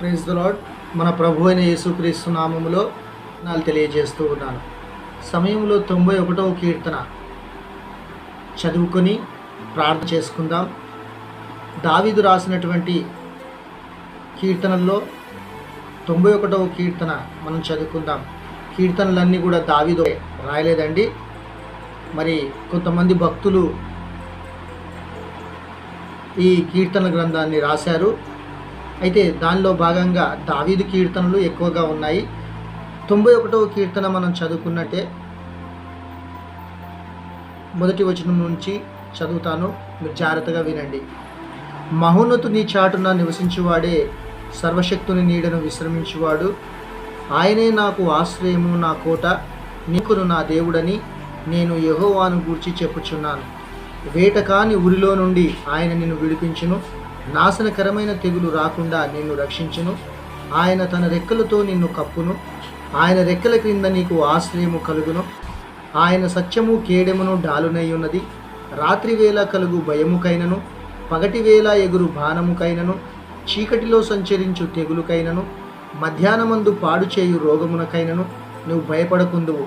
Praise the lord మన ప్రభు అయిన యేసుక్రీస్తు నామములో నాలు తెలియజేస్తూ ఉన్నాను. సమయంలో తొంభై ఒకటవ కీర్తన చదువుకొని ప్రార్థన చేసుకుందాం. దావీదు రాసినటువంటి కీర్తనల్లో తొంభై ఒకటవ కీర్తన మనం చదువుకుందాం. కీర్తనలన్నీ కూడా దావీదు రాయలేదండి. మరి కొంతమంది భక్తులు ఈ కీర్తన గ్రంథాన్ని రాశారు. అయితే దానిలో భాగంగా దావీదు కీర్తనలు ఎక్కువగా ఉన్నాయి. తొంభై ఒకటవ కీర్తన మనం చదువుకున్నట్టే మొదటి వచనం నుంచి చదువుతాను. మీరు జాగ్రత్తగా వినండి. మహోన్నతు నీ చాటున నివసించువాడే సర్వశక్తుని నీడను విశ్రమించువాడు. ఆయనే నాకు ఆశ్రయము నా కోట. నీకును నా దేవుడని నేను యహోవాను గూర్చి చెప్పుచున్నాను. వేటకాని ఊరిలో నుండి ఆయన నిన్ను విడిపించును. నాశనకరమైన తెగులు రాకుండా నిన్ను రక్షించును. ఆయన తన రెక్కలతో నిన్ను కప్పును. ఆయన రెక్కల క్రింద నీకు ఆశ్రయము కలుగును. ఆయన సత్యము కేడెమును డాలునయ్యున్నది రాత్రివేళ కలుగు భయముకైనను. పగటివేళ ఎగురు బాణముకైనను. చీకటిలో సంచరించు తెగులుకైనను. మధ్యాహ్నమందు పాడు చేయు రోగమునకైనను. నువ్వు భయపడకుందువు.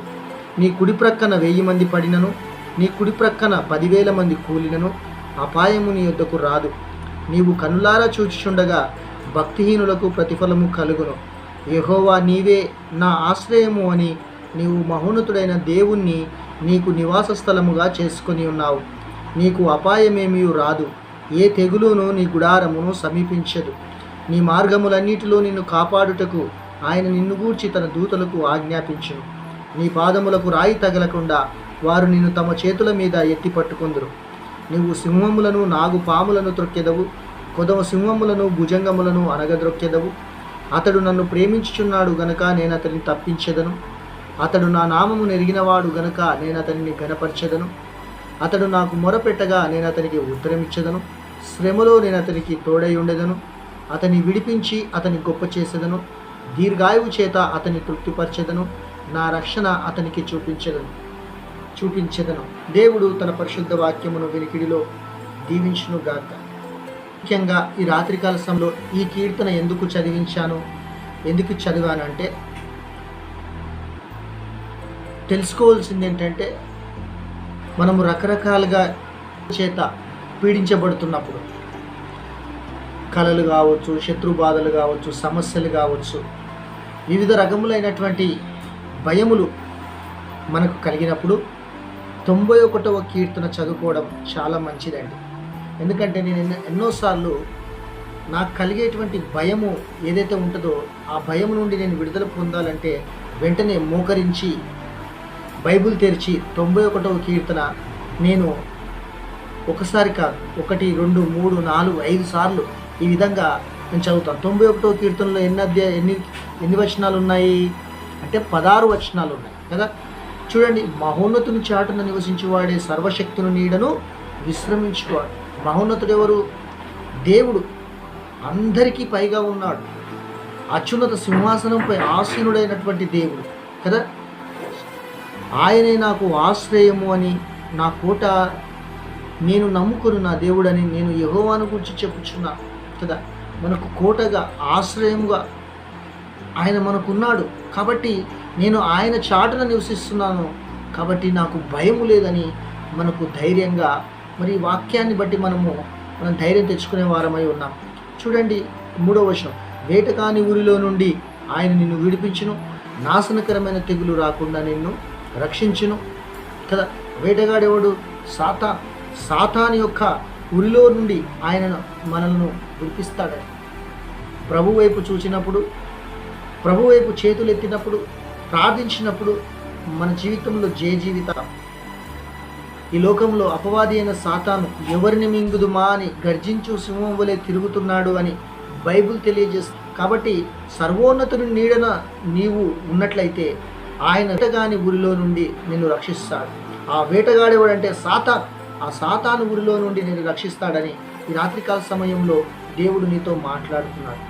నీ కుడి ప్రక్కన వెయ్యి మంది పడినను. నీ కుడి ప్రక్కన పదివేల మంది కూలినను. అపాయము నీ యొద్దకు రాదు. నీవు కనులారా చూచుచుండగా భక్తిహీనులకు ప్రతిఫలము కలుగును. యహోవా నీవే నా ఆశ్రయము అని నీవు మహోన్నతుడైన దేవుణ్ణి నీకు నివాస స్థలముగా చేసుకొని ఉన్నావు. నీకు అపాయమేమీ రాదు. ఏ తెగులును నీ గుడారమును సమీపించదు. నీ మార్గములన్నిటిలో నిన్ను కాపాడుటకు ఆయన నిన్ను గూర్చి తన దూతలకు ఆజ్ఞాపించును. నీ పాదములకు రాయి తగలకుండా వారు నిన్ను తమ చేతుల మీద ఎత్తి పట్టుకుందురు. నీవు సింహములను నాగు పాములను త్రొక్కెదవు. కొదవ సింహములను భుజంగములను అనగద్రొక్కెదవు అతడు నన్ను ప్రేమించుచున్నాడు గనక నేను అతనిని తప్పించెదను. అతడు నా నామము నెరిగినవాడు గనక నేను అతనిని గనపరచెదను అతడు నాకు మొరపెట్టగా నేను అతనికి ఉత్తరమిచ్చెదను. శ్రమలో నేను అతనికి తోడై ఉండెదను అతని విడిపించి అతని గొప్ప చేసేదను దీర్ఘాయువు చేత అతని తృప్తిపరచెదను. నా రక్షణ అతనికి చూపించెదను. చూపించదను. దేవుడు తన పరిశుద్ధ వాక్యమును వెనికిడిలో దీవించునుగాక. ముఖ్యంగా ఈ రాత్రికాల సమయంలో ఈ కీర్తన ఎందుకు చదివించాను? ఎందుకు చదివానంటే తెలుసుకోవాల్సింది ఏంటంటే మనము రకరకాలుగా చేత పీడించబడుతున్నప్పుడు కళలు కావచ్చు శత్రు బాధలు కావచ్చు సమస్యలు కావచ్చు వివిధ రకములైనటువంటి భయములు మనకు కలిగినప్పుడు తొంభై ఒకటవ కీర్తన చదువుకోవడం చాలా మంచిదండి. ఎందుకంటే నేను ఎన్నో ఎన్నోసార్లు నాకు కలిగేటువంటి భయము ఏదైతే ఉంటుందో ఆ భయం నుండి నేను విడుదల పొందాలంటే వెంటనే మోకరించి బైబిల్ తెరిచి తొంభై ఒకటవ కీర్తన నేను ఒకసారి కాదు ఒకటి రెండు మూడు నాలుగు ఐదు సార్లు ఈ విధంగా నేను చదువుతాను. తొంభై ఒకటవ కీర్తనలో ఎన్ని అధ్యాయ ఎన్ని ఎన్ని వచనాలు ఉన్నాయి అంటే పదహారు వచనాలు ఉన్నాయి కదా? చూడండి మహోన్నతుని చాటున నివసించేవాడే సర్వశక్తుని నీడను విశ్రమించువాడు మహోన్నతుడు ఎవరు దేవుడు. అందరికీ పైగా ఉన్నాడు. అత్యున్నత సింహాసనంపై ఆసీనుడైనటువంటి దేవుడు కదా? ఆయనే నాకు ఆశ్రయము అని నా కోట నేను నమ్ముకుని నా దేవుడని నేను యహోవాను గురించి చెప్పుచున్నా కదా? మనకు కోటగా ఆశ్రయముగా ఆయన మనకున్నాడు. కాబట్టి నేను ఆయన చాటున నివసిస్తున్నాను కాబట్టి నాకు భయం లేదని మనకు ధైర్యంగా మరి వాక్యాన్ని బట్టి మనము మనం ధైర్యం తెచ్చుకునే వారమై ఉన్నాం. చూడండి మూడవ వచనం. వేటకాని ఊరిలో నుండి ఆయన నిన్ను విడిపించును. నాశనకరమైన తెగులు రాకుండా నిన్ను రక్షించును. కదా? వేటగాడెవడు? సాతా సాతాని యొక్క ఉరిలో నుండి ఆయనను మనల్ని విడిపిస్తాడని. ప్రభు వైపు చూసినప్పుడు ప్రభు వైపు చేతులు ఎత్తినప్పుడు ప్రార్థించినప్పుడు మన జీవితంలో జయ జీవితం ఈ లోకంలో అపవాది అయిన సాతాను ఎవరిని మింగుదుమా అని గర్జించు సింహం వలె తిరుగుతున్నాడు అని బైబిల్ తెలియజేస్తుంది. కాబట్టి సర్వోన్నతుని నీడన నీవు ఉన్నట్లయితే ఆయన వేటగాని ఊరిలో నుండి నిన్ను రక్షిస్తాడు. ఆ వేటగాడేవాడంటే సాతాన్. ఆ సాతాను ఊరిలో నుండి నేను రక్షిస్తాడని ఈ రాత్రికాల సమయంలో దేవుడు నీతో మాట్లాడుతున్నాడు.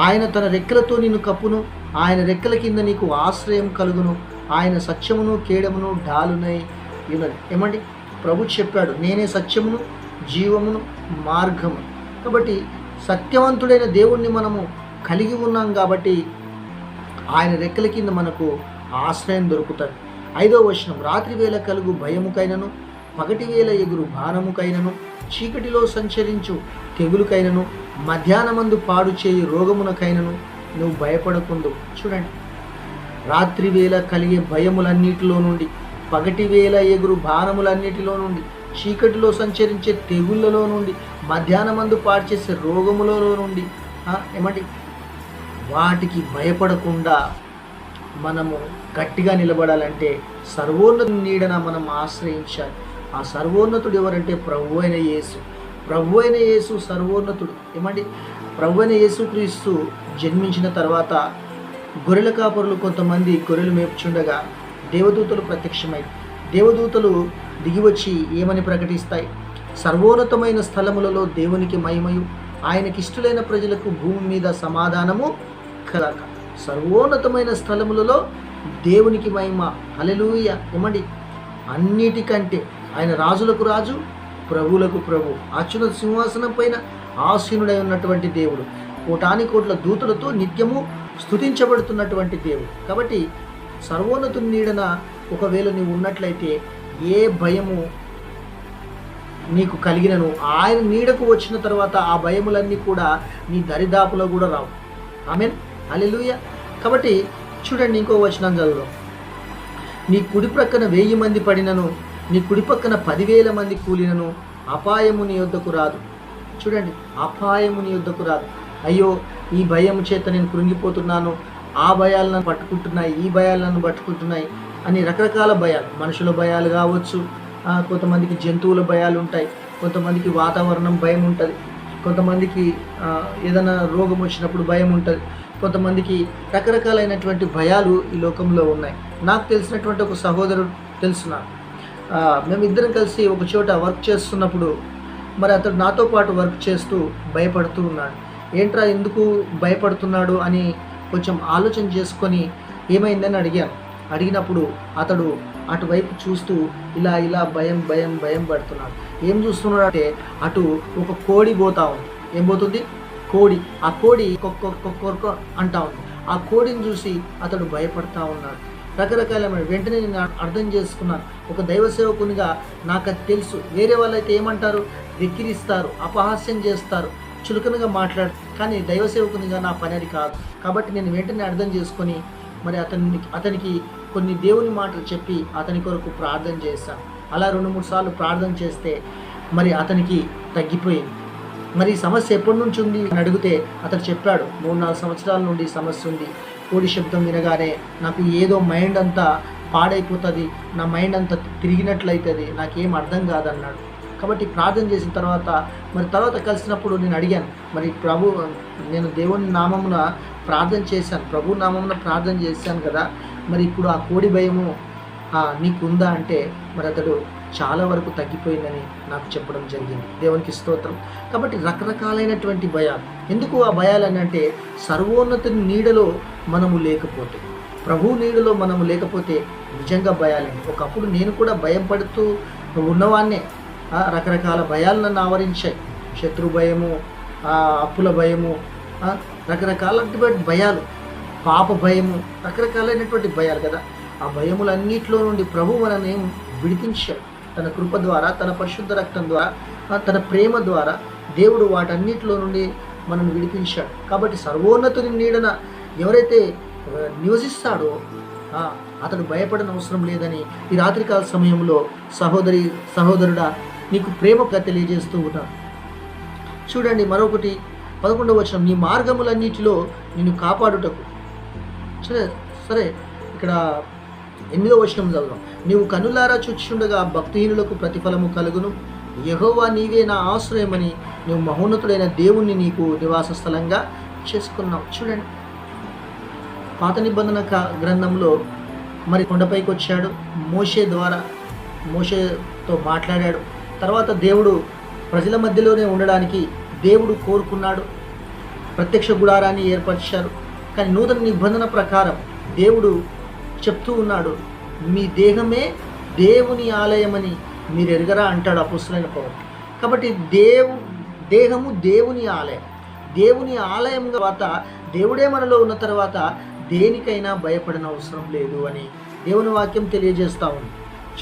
ఆయన తన రెక్కలతో నిన్ను కప్పును ఆయన రెక్కల కింద నీకు ఆశ్రయం కలుగును. ఆయన సత్యమును కేడమును ఢాలునై ఉన్నది ఏమండి? ప్రభు చెప్పాడు నేనే సత్యమును జీవమును మార్గము కాబట్టి సత్యవంతుడైన దేవుణ్ణి మనము కలిగి ఉన్నాం కాబట్టి ఆయన రెక్కల కింద మనకు ఆశ్రయం దొరుకుతుంది ఐదో వచనం రాత్రి వేళ కలుగు భయముకైనను పగటి వేళ ఎగురు భారముకైనను చీకటిలో సంచరించు తెగులుకైనను మధ్యాహ్నమందు పాడు చేయి రోగమునకైనను నువ్వు భయపడకుండు. చూడండి. రాత్రి వేళ కలిగే భయములన్నిటిలో నుండి పగటి వేళ ఎగురు భారములన్నిటిలో నుండి చీకటిలో సంచరించే తెగుళ్ళలో నుండి మధ్యాహ్నమందు పాడిచేసే రోగములలో నుండి ఏమండి? వాటికి భయపడకుండా మనము గట్టిగా నిలబడాలంటే సర్వోన్నత నీడన మనం ఆశ్రయించాలి. ఆ సర్వోన్నతుడు ఎవరంటే ప్రభు అయిన యేసు. ప్రభు అయిన యేసు సర్వోన్నతుడు. ఏమండి? ప్రభు అయిన జన్మించిన తర్వాత గొర్రెల కాపరులు కొంతమంది గొర్రెలు మేపుచుండగా దేవదూతలు ప్రత్యక్షమై దేవదూతలు దిగివచ్చి ఏమని ప్రకటిస్తాయి? సర్వోన్నతమైన స్థలములలో దేవునికి మహిమయు ఆయనకి ఇష్టలైన ప్రజలకు భూమి మీద సమాధానము కలక సర్వోన్నతమైన స్థలములలో దేవునికి మహిమ. హల్లెలూయ! ఏమండి? అన్నిటికంటే ఆయన రాజులకు రాజు ప్రభువులకు ప్రభు. అచ్యుత సింహాసనం పైన ఆసీనుడై ఉన్నటువంటి దేవుడు. కోటాని కోట్ల దూతలతో నిత్యము స్తుతించబడుతున్నటువంటి దేవుడు. కాబట్టి సర్వోన్నతుని నీడన ఒకవేళ నీవు ఉన్నట్లయితే ఏ భయము నీకు కలిగినను ఆయన నీడకు వచ్చిన తర్వాత ఆ భయములన్నీ కూడా నీ దరిదాపులో కూడా రావు. ఆమెన్. అలెలుయ కాబట్టి చూడండి ఇంకో వచనం చదువు నీ కుడి ప్రక్కన వెయ్యి మంది పడినను నీ కుడి పక్కన పదివేల మంది కూలినను అపాయము నీ వద్దకు రాదు. చూడండి అపాయముని యుద్ధకు రాదు. అయ్యో ఈ భయం చేత నేను కృంగిపోతున్నాను ఆ భయాలను పట్టుకుంటున్నాయి ఈ భయాలను పట్టుకుంటున్నాయి అని రకరకాల భయాలు. మనుషుల భయాలు కావచ్చు కొంతమందికి జంతువుల భయాలు ఉంటాయి కొంతమందికి వాతావరణం భయం ఉంటుంది కొంతమందికి ఏదైనా రోగం వచ్చినప్పుడు భయం ఉంటుంది కొంతమందికి రకరకాలైనటువంటి భయాలు ఈ లోకంలో ఉన్నాయి. నాకు తెలిసినటువంటి ఒక సహోదరుడు తెలుసు నాకు. మేమిద్దరం కలిసి ఒక చోట వర్క్ చేస్తున్నప్పుడు మరి అతడు నాతో పాటు వర్క్ చేస్తూ భయపడుతూ ఉన్నాడు. ఏంట్రా ఎందుకు భయపడుతున్నాడు? అని కొంచెం ఆలోచన చేసుకొని ఏమైందని అడిగాను. అడిగినప్పుడు అతడు అటువైపు చూస్తూ ఇలా ఇలా భయం భయం భయం పడుతున్నాడు. ఏం చూస్తున్నాడు? అంటే అటు ఒక కోడి పోతా ఉంది. ఏం పోతుంది? కోడి. ఆ కోడి కొక్క అంటా ఉంది. ఆ కోడిని చూసి అతడు భయపడతా ఉన్నాడు. రకరకాలమైన వెంటనే నేను అర్థం చేసుకున్నాను. ఒక దైవ సేవకునిగా నాకు అది తెలుసు. వేరే వాళ్ళైతే ఏమంటారు? వెక్కిరిస్తారు అపహాస్యం చేస్తారు చులకనగా మాట్లాడు కానీ దైవ సేవకునిగా నా పని అది కాదు. కాబట్టి నేను వెంటనే అర్థం చేసుకొని మరి అతని అతనికి కొన్ని దేవుని మాటలు చెప్పి అతని కొరకు ప్రార్థన చేశాను. అలా రెండు మూడు సార్లు ప్రార్థన చేస్తే మరి అతనికి తగ్గిపోయింది. మరి ఈ సమస్య ఎప్పటి నుంచి ఉంది అని అడిగితే అతను చెప్పాడు మూడు నాలుగు సంవత్సరాల నుండి సమస్య ఉంది. కోడి శబ్దం వినగానే నాకు ఏదో మైండ్ అంతా పాడైపోతుంది నా మైండ్ అంతా తిరిగినట్లయితుంది నాకేం అర్థం కాదన్నాడు. కాబట్టి ప్రార్థన చేసిన తర్వాత మరి తర్వాత కలిసినప్పుడు నేను అడిగాను మరి ప్రభు నేను దేవుని నామమున ప్రార్థన చేశాను ప్రభు నామమున ప్రార్థన చేశాను కదా మరి ఇప్పుడు ఆ కోడి భయము నీకుందా? అంటే మరి అతడు చాలా వరకు తగ్గిపోయిందని నాకు చెప్పడం జరిగింది. దేవునికి స్తోత్రం. కాబట్టి రకరకాలైనటువంటి భయాలు. ఎందుకు ఆ భయాలని అంటే సర్వోన్నతుని నీడలో మనము లేకపోతే ప్రభు నీడలో మనము లేకపోతే నిజంగా భయాలండి ఒకప్పుడు నేను కూడా భయం పడుతూ ఉన్నవాన్నే రకరకాల భయాలు నన్ను ఆవరించాయి. శత్రు భయము అప్పుల భయము రకరకాలటువంటి భయాలు పాప భయము రకరకాలైనటువంటి భయాలు కదా. ఆ భయములన్నిటిలో నుండి ప్రభు మనని విడిపించాడు. తన కృప ద్వారా తన పరిశుద్ధ రక్తం ద్వారా తన ప్రేమ ద్వారా దేవుడు వాటన్నిటిలో నుండి మనల్ని విడిపించాడు. కాబట్టి సర్వోన్నతుని నీడన ఎవరైతే నివసిస్తాడో అతడు భయపడనవసరం లేదని ఈ రాత్రికాల సమయంలో సహోదరి సహోదరుడా నీకు ప్రేమగా తెలియజేస్తూ ఉంటాను చూడండి మరొకటి పదకొండవ వచనం నీ మార్గములన్నిటిలో నిన్ను కాపాడుటకు. సరే సరే ఇక్కడ ఎనిమిదో వచనం చదువుదాం. నీవు కనులారా చూచుండగా భక్తిహీనులకు ప్రతిఫలము కలుగును. యహోవా నీవే నా ఆశ్రయమని నువ్వు మహోన్నతుడైన దేవుణ్ణి నీకు నివాస స్థలంగా చేసుకున్నావు. చూడండి పాత నిబంధన క- గ్రంథంలో మరి కొండపైకి వచ్చాడు మోషే ద్వారా మోషేతో మాట్లాడాడు. తర్వాత దేవుడు ప్రజల మధ్యలోనే ఉండడానికి దేవుడు కోరుకున్నాడు. ప్రత్యక్ష గుడారాన్ని ఏర్పరిచారు. కానీ నూతన నిబంధన ప్రకారం దేవుడు చెప్తూ ఉన్నాడు మీ దేహమే దేవుని ఆలయమని మీరు ఎరగరా? అంటాడు అపుస్తులైన పౌరు కాబట్టి దేవు దేహము దేవుని ఆలయం. దేవుని ఆలయం తర్వాత దేవుడే మనలో ఉన్న తర్వాత దేనికైనా భయపడిన అవసరం లేదు అని దేవుని వాక్యం తెలియజేస్తా ఉంది.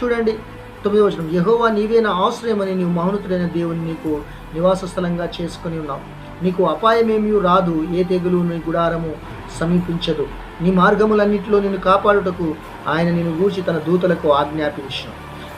చూడండి తొమ్మిది వచనం. యహోవా నీవే నా ఆశ్రయమని నీవు మౌనతుడైన దేవుని నీకు నివాస స్థలంగా చేసుకుని ఉన్నావు. నీకు అపాయమేమీ రాదు ఏ తెగులు నీ గుడారము సమీపించదు. నీ మార్గములన్నిటిలో నిన్ను కాపాడుటకు ఆయన నిన్ను గూర్చి తన దూతలకు ఆజ్ఞాపించను.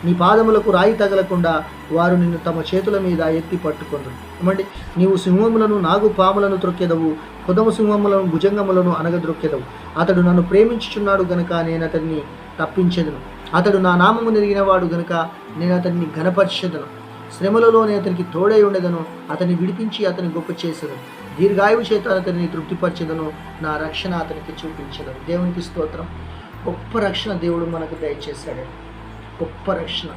నీ పాదములకు రాయి తగలకుండా వారు నిన్ను తమ చేతుల మీద ఎత్తి పట్టుకుందరు. ఏమండి? నీవు సింహములను నాగు పాములను త్రొక్కెదవు కుదమ సింహములను భుజంగములను అనగద్రొక్కెదవు అతడు నన్ను ప్రేమించుచున్నాడు గనుక నేను అతన్ని తప్పించెదను. అతడు నా నామము నెరిగినవాడు గనుక నేను అతన్ని ఘనపరిచెదను. శ్రమలలో నేను అతనికి తోడై ఉండేదను అతన్ని విడిపించి అతని గొప్ప చేసేదను. దీర్ఘాయువు చేత అతన్ని తృప్తిపరచెదను నా రక్షణ అతనికి చూపించదను. దేవునికి స్తోత్రం. గొప్ప రక్షణ దేవుడు మనకు దయచేశాడు. గొప్ప రక్షణ.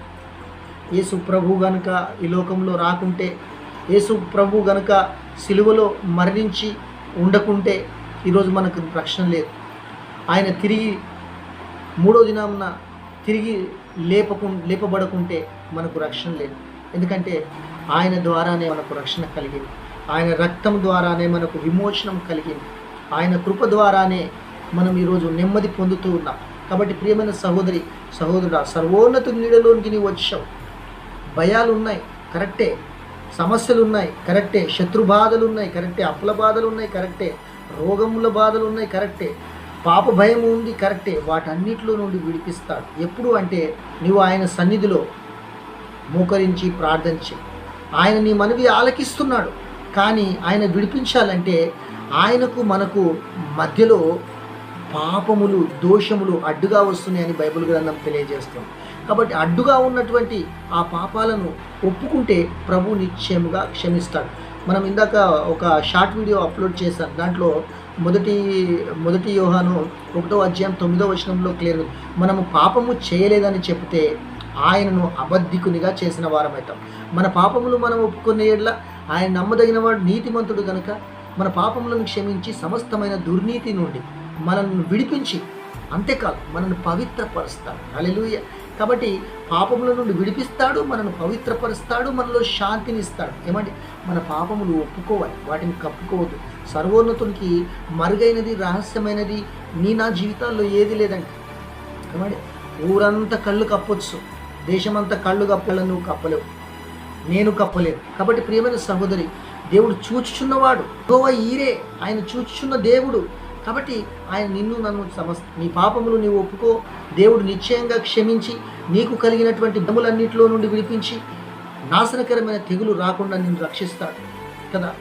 యేసు ప్రభు గనుక ఈ లోకంలో రాకుంటే యేసు ప్రభు గనుక సిలువలో మరణించి ఉండకుంటే ఈరోజు మనకు రక్షణ లేదు. ఆయన తిరిగి మూడో దినామున తిరిగి లేపకు లేపబడకుంటే మనకు రక్షణ లేదు. ఎందుకంటే ఆయన ద్వారానే మనకు రక్షణ కలిగింది. ఆయన రక్తం ద్వారానే మనకు విమోచనం కలిగింది. ఆయన కృప ద్వారానే మనం ఈరోజు నెమ్మది పొందుతూ ఉన్నాం. కాబట్టి ప్రియమైన సహోదరి సహోదరుడు సర్వోన్నత నీడలోనికి నీవు వచ్చావు. భయాలు ఉన్నాయి కరెక్టే. సమస్యలు ఉన్నాయి కరెక్టే. శత్రు బాధలు ఉన్నాయి కరెక్టే. అప్పుల బాధలు ఉన్నాయి కరెక్టే. రోగముల బాధలు ఉన్నాయి కరెక్టే. పాప భయం ఉంది కరెక్టే. వాటన్నిటిలో నుండి విడిపిస్తాడు. ఎప్పుడు అంటే నీవు ఆయన సన్నిధిలో మోకరించి ప్రార్థించి ఆయన నీ మనవి ఆలకిస్తున్నాడు. కానీ ఆయన విడిపించాలంటే ఆయనకు మనకు మధ్యలో పాపములు దోషములు అడ్డుగా వస్తున్నాయని బైబిల్ గ్రంథం తెలియజేస్తుంది. కాబట్టి అడ్డుగా ఉన్నటువంటి ఆ పాపాలను ఒప్పుకుంటే ప్రభు నిశ్చయముగా క్షమిస్తాడు. మనం ఇందాక ఒక షార్ట్ వీడియో అప్లోడ్ చేశాం. దాంట్లో మొదటి మొదటి యోహాను ఒకటో అధ్యాయం తొమ్మిదో వచనంలో క్లియర్ మనము పాపము చేయలేదని చెప్తే ఆయనను అబద్ధికునిగా చేసిన వారమవుతాం మన పాపములు మనం ఒప్పుకునే ఎడ్ల ఆయన నమ్మదగిన వాడు నీతిమంతుడు కనుక మన పాపములను క్షమించి సమస్తమైన దుర్నీతి నుండి మనల్ని విడిపించి అంతేకాదు మనల్ని పవిత్రపరుస్తాడు. అలెలుయ కాబట్టి పాపముల నుండి విడిపిస్తాడు మనల్ని పవిత్రపరుస్తాడు మనలో శాంతిని ఇస్తాడు ఏమండి? మన పాపములు ఒప్పుకోవాలి వాటిని కప్పుకోవద్దు. సర్వోన్నతునికి మరుగైనది రహస్యమైనది నీ నా జీవితాల్లో ఏది లేదండి. ఏమండి? ఊరంతా కళ్ళు కప్పొచ్చు. దేశమంతా కళ్ళు కప్పాలని నువ్వు కప్పలేవు. నేను కప్పలేను. కాబట్టి ప్రియమైన సహోదరి దేవుడు చూచుచున్నవాడు. గోవ ఈరే ఆయన చూచుచున్న దేవుడు. కాబట్టి ఆయన నిన్ను నన్ను సమస్ నీ పాపములు నీవు ఒప్పుకో. దేవుడు నిశ్చయంగా క్షమించి నీకు కలిగినటువంటి దములన్నింటిలో నుండి విడిపించి నాశనకరమైన తెగులు రాకుండా నిన్ను రక్షిస్తాడు. కదా?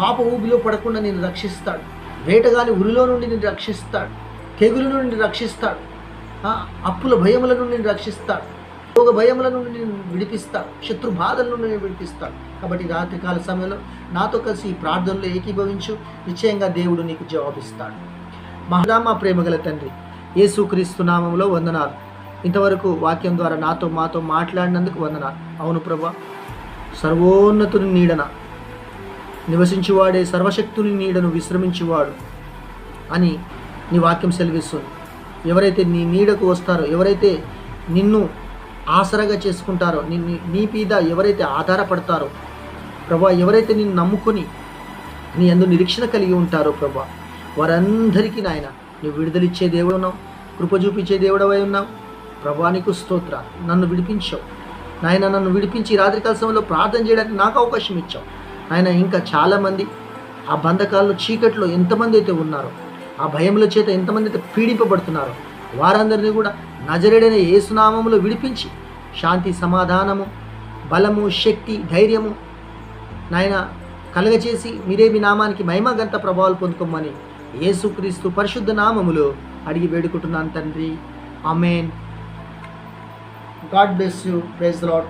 పాప ఊబిలో పడకుండా నేను రక్షిస్తాడు. వేటగాని ఉరిలో నుండి నేను రక్షిస్తాడు. తెగులు నుండి రక్షిస్తాడు. అప్పుల భయముల నుండి రక్షిస్తాడు. రోగ భయముల నుండి నేను విడిపిస్తాడు శత్రు బాధల నుండి నేను విడిపిస్తాడు కాబట్టి రాత్రికాల సమయంలో నాతో కలిసి ఈ ప్రార్థనలో ఏకీభవించు. నిశ్చయంగా దేవుడు నీకు జవాబిస్తాడు. మహదా ప్రేమగల తండ్రి యేసుక్రీస్తు నామంలో వందనాలు. ఇంతవరకు వాక్యం ద్వారా నాతో మాతో మాట్లాడినందుకు వందనాలు. అవును ప్రభా సర్వోన్నతుని నీడన నివసించువాడే సర్వశక్తుని నీడను విశ్రమించువాడు అని నీ వాక్యం సెలవిస్తుంది. ఎవరైతే నీ నీడకు వస్తారో ఎవరైతే నిన్ను ఆసరగా చేసుకుంటారో నిన్ను నీ మీద ఎవరైతే ఆధారపడతారో ప్రభా ఎవరైతే నిన్ను నమ్ముకొని నీ అందు నిరీక్షణ కలిగి ఉంటారో ప్రభా వారందరికీ నాయన నువ్వు విడుదలిచ్చే దేవుడు ఉన్నావు కృప చూపించే దేవుడవై ఉన్నావు. ప్రభా నీకు స్తోత్ర నన్ను విడిపించావు. నాయన నన్ను విడిపించి రాత్రికాల సమయంలో ప్రార్థన చేయడానికి నాకు అవకాశం ఇచ్చావు. ఆయన ఇంకా చాలామంది ఆ బంధకాల్లో చీకట్లో ఎంతమంది అయితే ఉన్నారో ఆ భయముల చేత ఎంతమంది అయితే పీడింపబడుతున్నారో వారందరినీ కూడా నజరేడైన ఏసునామములో విడిపించి శాంతి సమాధానము బలము శక్తి ధైర్యము నాయన కలగచేసి మీరే మీ నామానికి మహిమ గంత ప్రభావాలు పొందుకోమని యేసుక్రీస్తు పరిశుద్ధ నామములో అడిగి వేడుకుంటున్నాను తండ్రి. Amen god bless you. Praise lord